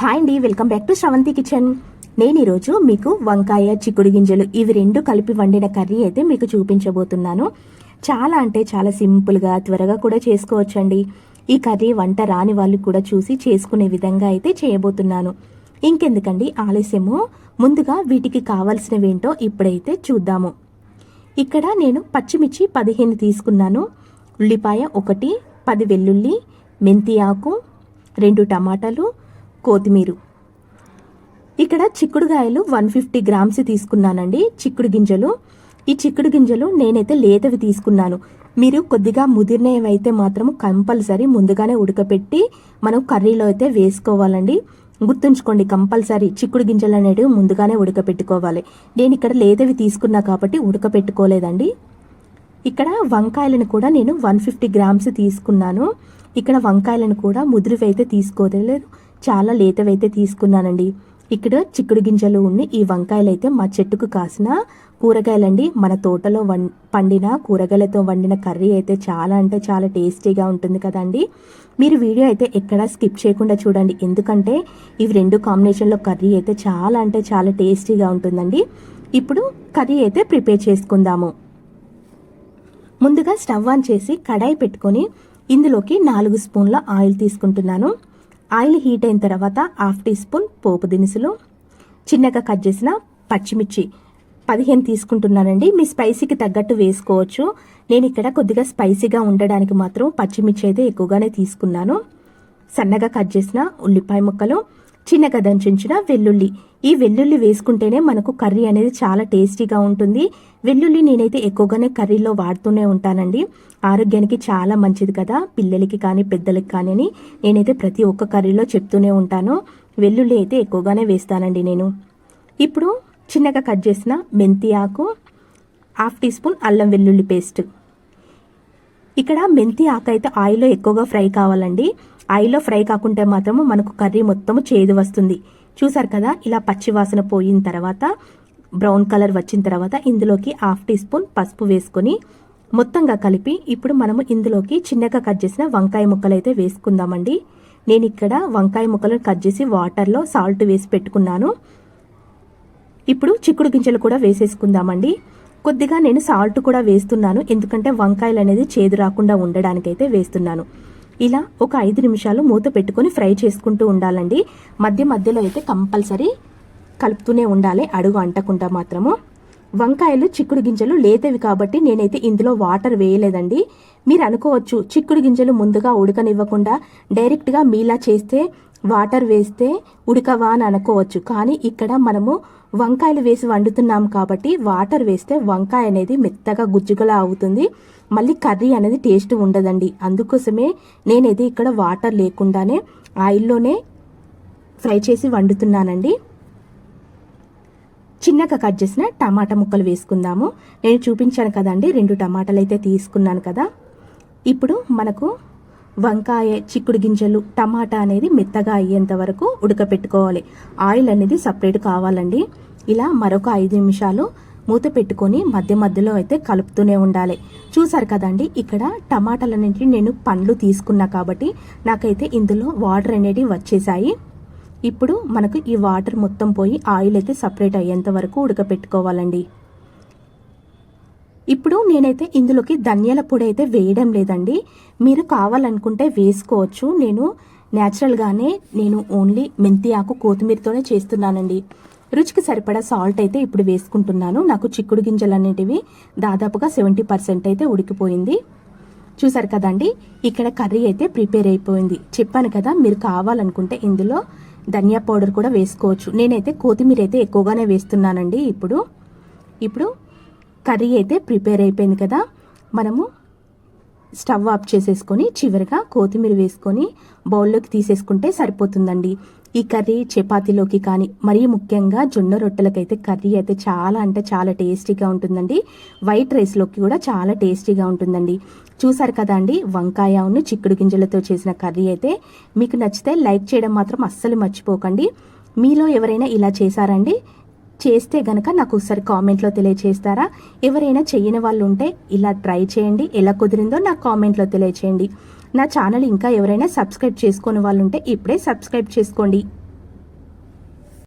Hi అండి welcome back to Shravanthi kitchen. నేను ఈరోజు మీకు వంకాయ చిక్కుడు గింజలు ఇవి రెండు కలిపి వండిన కర్రీ అయితే మీకు చూపించబోతున్నాను. చాలా అంటే చాలా సింపుల్గా త్వరగా కూడా చేసుకోవచ్చండి. ఈ కర్రీ వంట రాని వాళ్ళు కూడా చూసి చేసుకునే విధంగా అయితే చేయబోతున్నాను. ఇంకెందుకండి ఆలస్యము. ముందుగా వీటికి కావాల్సినవేంటో ఇప్పుడైతే చూద్దాము. ఇక్కడ నేను పచ్చిమిర్చి పదిహేను తీసుకున్నాను. ఉల్లిపాయ ఒకటి పది వెల్లుల్లి మెంతి ఆకు రెండు టమాటాలు కొత్తిమీర. ఇక్కడ చిక్కుడుగాయలు వన్ ఫిఫ్టీ గ్రామ్స్ తీసుకున్నానండి. చిక్కుడు గింజలు. ఈ చిక్కుడు గింజలు నేనైతే లేతవి తీసుకున్నాను. మీరు కొద్దిగా ముదిరినవి అయితే మాత్రం కంపల్సరీ ముందుగానే ఉడకపెట్టి మనం కర్రీలో అయితే వేసుకోవాలండి. గుర్తుంచుకోండి కంపల్సరీ చిక్కుడు గింజలు అనేటివి ముందుగానే ఉడకపెట్టుకోవాలి. నేను ఇక్కడ లేతవి తీసుకున్నా కాబట్టి ఉడకపెట్టుకోలేదండి. ఇక్కడ వంకాయలను కూడా నేను వన్ ఫిఫ్టీ గ్రామ్స్ తీసుకున్నాను. ఇక్కడ వంకాయలను కూడా ముదిరివి అయితే తీసుకోలేదు. చాలా లేతవైతే తీసుకున్నానండి. ఇక్కడ చిక్కుడు గింజలు ఉన్న ఈ వంకాయలు అయితే మా చెట్టుకు కాసిన కూరగాయలండి. మన తోటలో వం పండిన కూరగాయలతో వండిన కర్రీ అయితే చాలా అంటే చాలా టేస్టీగా ఉంటుంది కదండి. మీరు వీడియో అయితే ఎక్కడా స్కిప్ చేయకుండా చూడండి. ఎందుకంటే ఇవి రెండు కాంబినేషన్లో కర్రీ అయితే చాలా అంటే చాలా టేస్టీగా ఉంటుందండి. ఇప్పుడు కర్రీ అయితే ప్రిపేర్ చేసుకుందాము. ముందుగా స్టవ్ ఆన్ చేసి కడాయి పెట్టుకొని ఇందులోకి నాలుగు స్పూన్ల ఆయిల్ తీసుకుంటున్నాను. ఆయిల్ హీట్ అయిన తర్వాత హాఫ్ టీ స్పూన్ పోపు దినుసులు చిన్నగా కట్ చేసిన పచ్చిమిర్చి పదిహేను తీసుకుంటున్నానండి. మీ స్పైసీకి తగ్గట్టు వేసుకోవచ్చు. నేను ఇక్కడ కొద్దిగా స్పైసీగా ఉండడానికి మాత్రం పచ్చిమిర్చి అయితే ఎక్కువగానే తీసుకున్నాను. సన్నగా కట్ చేసిన ఉల్లిపాయ ముక్కలు చిన్నగా దంచుంచిన వెల్లుల్లి. ఈ వెల్లుల్లి వేసుకుంటేనే మనకు కర్రీ అనేది చాలా టేస్టీగా ఉంటుంది. వెల్లుల్లి నేనైతే ఎక్కువగానే కర్రీలో వాడుతూనే ఉంటానండి. ఆరోగ్యానికి చాలా మంచిది కదా పిల్లలకి కానీ పెద్దలకి కానీ అని నేనైతే ప్రతి ఒక్క కర్రీలో చెప్తూనే ఉంటాను. వెల్లుల్లి అయితే ఎక్కువగానే వేస్తానండి నేను. ఇప్పుడు చిన్నగా కట్ చేసిన మెంతి ఆకు హాఫ్ టీ స్పూన్ అల్లం వెల్లుల్లి పేస్ట్. ఇక్కడ మెంతి ఆకు అయితే ఆయిల్లో ఎక్కువగా ఫ్రై కావాలండి. ఆయిల్లో ఫ్రై కాకుంటే మాత్రము మనకు కర్రీ మొత్తము చేదు వస్తుంది. చూసారు కదా ఇలా పచ్చి వాసన పోయిన తర్వాత బ్రౌన్ కలర్ వచ్చిన తర్వాత ఇందులోకి హాఫ్ టీ స్పూన్ పసుపు వేసుకొని మొత్తంగా కలిపి ఇప్పుడు మనము ఇందులోకి చిన్నగా కట్ చేసిన వంకాయ ముక్కలు అయితే వేసుకుందామండి. నేను ఇక్కడ వంకాయ ముక్కలను కట్ చేసి వాటర్లో సాల్ట్ వేసి పెట్టుకున్నాను. ఇప్పుడు చిక్కుడు గింజలు కూడా వేసేసుకుందామండి. కొద్దిగా నేను సాల్ట్ కూడా వేస్తున్నాను ఎందుకంటే వంకాయలు అనేది చేదు రాకుండా ఉండడానికైతే వేస్తున్నాను. ఇలా ఒక ఐదు నిమిషాలు మూత పెట్టుకొని ఫ్రై చేసుకుంటూ ఉండాలండి. మధ్య మధ్యలో అయితే కంపల్సరీ కలుపుతూనే ఉండాలి అడుగు అంటకుండా మాత్రము. వంకాయలు చిక్కుడు గింజలు లేతవి కాబట్టి నేనైతే ఇందులో వాటర్ వేయలేదండి. మీరు అనుకోవచ్చు చిక్కుడు గింజలు ముందుగా ఉడకనివ్వకుండా డైరెక్ట్గా మీలా చేస్తే వాటర్ వేస్తే ఉడకవా అని అనుకోవచ్చు. కానీ ఇక్కడ మనము వంకాయలు వేసి వండుతున్నాం కాబట్టి వాటర్ వేస్తే వంకాయ అనేది మెత్తగా గుజ్జుగలా అవుతుంది. మళ్ళీ కర్రీ అనేది టేస్ట్ ఉండదండి. అందుకోసమే నేనైతే ఇక్కడ వాటర్ లేకుండానే ఆయిల్లోనే ఫ్రై చేసి వండుతున్నానండి. చిన్నగా కట్ చేసిన టమాటా ముక్కలు వేసుకుందాము. నేను చూపించాను కదండి రెండు టమాటాలు అయితే తీసుకున్నాను కదా. ఇప్పుడు మనకు వంకాయ చిక్కుడు గింజలు టమాటా అనేది మెత్తగా అయ్యేంత వరకు ఉడకపెట్టుకోవాలి. ఆయిల్ అనేది సపరేట్ కావాలండి. ఇలా మరొక ఐదు నిమిషాలు మూత పెట్టుకొని మధ్య మధ్యలో అయితే కలుపుతూనే ఉండాలి. చూసారు కదండి ఇక్కడ టమాటాలన్నింటినీ నేను పండ్లు తీసుకున్నా కాబట్టి నాకైతే ఇందులో వాటర్ అనేవి వచ్చేసాయి. ఇప్పుడు మనకు ఈ వాటర్ మొత్తం పోయి ఆయిల్ అయితే సపరేట్ అయ్యేంత వరకు ఉడకపెట్టుకోవాలండి. ఇప్పుడు నేనైతే ఇందులోకి ధనియాల పొడి అయితే వేయడం లేదండి. మీరు కావాలనుకుంటే వేసుకోవచ్చు. నేను న్యాచురల్గానే నేను ఓన్లీ మెంతి ఆకు కొత్తిమీరతోనే చేస్తున్నానండి. రుచికి సరిపడా సాల్ట్ అయితే ఇప్పుడు వేసుకుంటున్నాను. నాకు చిక్కుడు గింజలు అనేటివి దాదాపుగా సెవెంటీ పర్సెంట్ అయితే ఉడికిపోయింది. చూసారు కదండి ఇక్కడ కర్రీ అయితే ప్రిపేర్ అయిపోయింది. చెప్పాను కదా మీరు కావాలనుకుంటే ఇందులో ధనియా పౌడర్ కూడా వేసుకోవచ్చు. నేనైతే కొత్తిమీర అయితే ఎక్కువగానే వేస్తున్నానండి ఇప్పుడు. ఇప్పుడు కర్రీ అయితే ప్రిపేర్ అయిపోయింది కదా మనము స్టవ్ ఆఫ్ చేసేసుకొని చివరిగా కొత్తిమీర వేసుకొని బౌల్లోకి తీసేసుకుంటే సరిపోతుందండి. ఈ కర్రీ చపాతీలోకి కానీ మరీ ముఖ్యంగా జొన్న రొట్టెలకైతే కర్రీ అయితే చాలా అంటే చాలా టేస్టీగా ఉంటుందండి. వైట్ రైస్లోకి కూడా చాలా టేస్టీగా ఉంటుందండి. చూసారు కదా అండి వంకాయ ఉన్న చిక్కుడు గింజలతో చేసిన కర్రీ అయితే. మీకు నచ్చితే లైక్ చేయడం మాత్రం అస్సలు మర్చిపోకండి. మీలో ఎవరైనా ఇలా చేశారండి? చేస్తే గనక నాకు ఒకసారి కామెంట్లో తెలియచేస్తారా? ఎవరైనా చేయని వాళ్ళు ఉంటే ఇలా ట్రై చేయండి. ఎలా కుదిరిందో నాకు కామెంట్లో తెలియచేయండి. నా ఛానల్ ఇంకా ఎవరైనా సబ్స్క్రైబ్ చేసుకుని వాళ్ళు ఉంటే ఇప్పుడే సబ్స్క్రైబ్ చేసుకోండి.